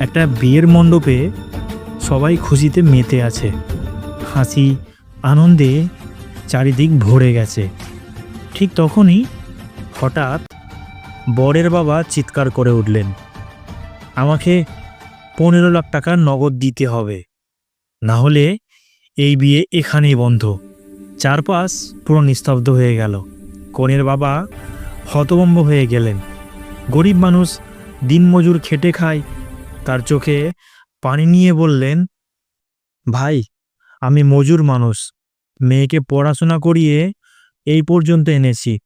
একটা বিয়ের মণ্ডপে সবাই খুশিতে মেতে আছে। হাসি, আনন্দে চারিদিক ভরে গেছে। ঠিক তখনই হঠাৎ বরের বাবা চিৎকার করে উঠলেন, আমাকে পনেরো লাখ টাকা নগদ দিতে হবে। না হলে এই বিয়ে এখানেই বন্ধ। চারপাশ পুরো নিস্তব্ধ হয়ে গেল। কনের বাবা হতভম্ব হয়ে গেলেন। গরিব মানুষ দিনমজুর খেটে খায় তার চোখে পানি নিয়ে বললেন, ভাই, আমি মজুর মানুষ। মেয়েকে পড়াশোনা করিয়ে এই পর্যন্ত এনেছি।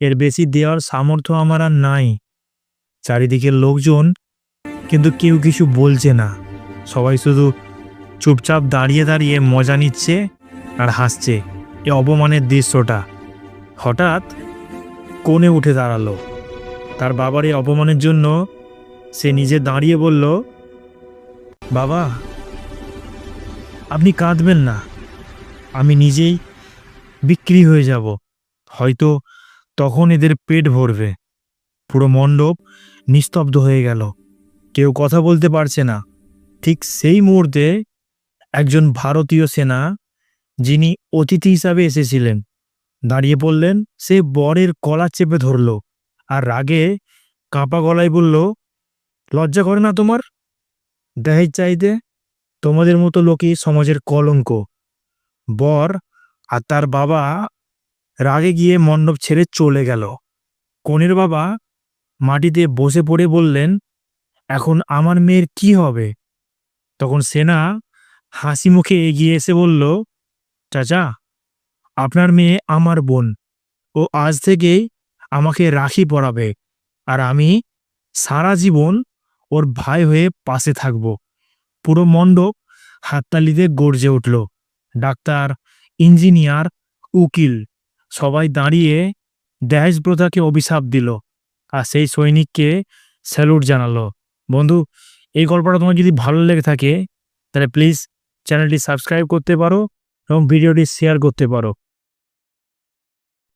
এর বেশি দেওয়ার সামর্থ্য আমার আর নাই। চারিদিকের লোকজন কিন্তু কেউ কিছু বলছে না। সবাই শুধু চুপচাপ দাঁড়িয়ে দাঁড়িয়ে মজা নিচ্ছে আর হাসছে। এ অপমানের দৃশ্যটা। হঠাৎ কোণে উঠে দাঁড়াল। তার বাবার এই অপমানের জন্য সে নিজে দাঁড়িয়ে বলল, বাবা, আপনি কাঁদবেন না। আমি নিজেই বিক্রি হয়ে যাব। হয়তো তখন এদের পেট ভরবে। পুরো মণ্ডপ নিস্তব্ধ হয়ে গেল। কেউ কথা বলতে পারছে না। ঠিক সেই মুহূর্তে একজন ভারতীয় সেনা, যিনি অতিথি হিসাবে এসেছিলেন, দাঁড়িয়ে পড়লেন। সে বরের কলা চেপে ধরল আর রাগে কাঁপা গলায় বলল লজ্জা করে না তোমার? দেহেজ চাইতে তোমাদের মতো লোকই সমাজের কলঙ্ক। বর আর তার বাবা রাগে গিয়ে মণ্ডপ ছেড়ে চলে গেল। কনের বাবা মাটিতে বসে পড়ে বললেন, এখন আমার মেয়ের কি হবে? তখন সেনা হাসি মুখে এগিয়ে এসে বলল, চাচা, আপনার মেয়ে আমার বোন। ও আজ থেকেই আমাকে রাখি পরাবে। আর আমি সারা জীবন ওর ভাই হয়ে পাশে থাকব। পুরো মণ্ডপ হাততালিতে গর্জে উঠল। ডাক্তার, ইঞ্জিনিয়ার, উকিল সবাই দাঁড়িয়ে দেশ অভিশাপ দিল আর সেই সৈনিককে স্যালুট জানালো। বন্ধু, এই গল্পটা তোমার যদি ভালো লেগে থাকে, তাহলে প্লিজ চ্যানেলটি সাবস্ক্রাইব করতে পারো এবং ভিডিওটি শেয়ার করতে পারো।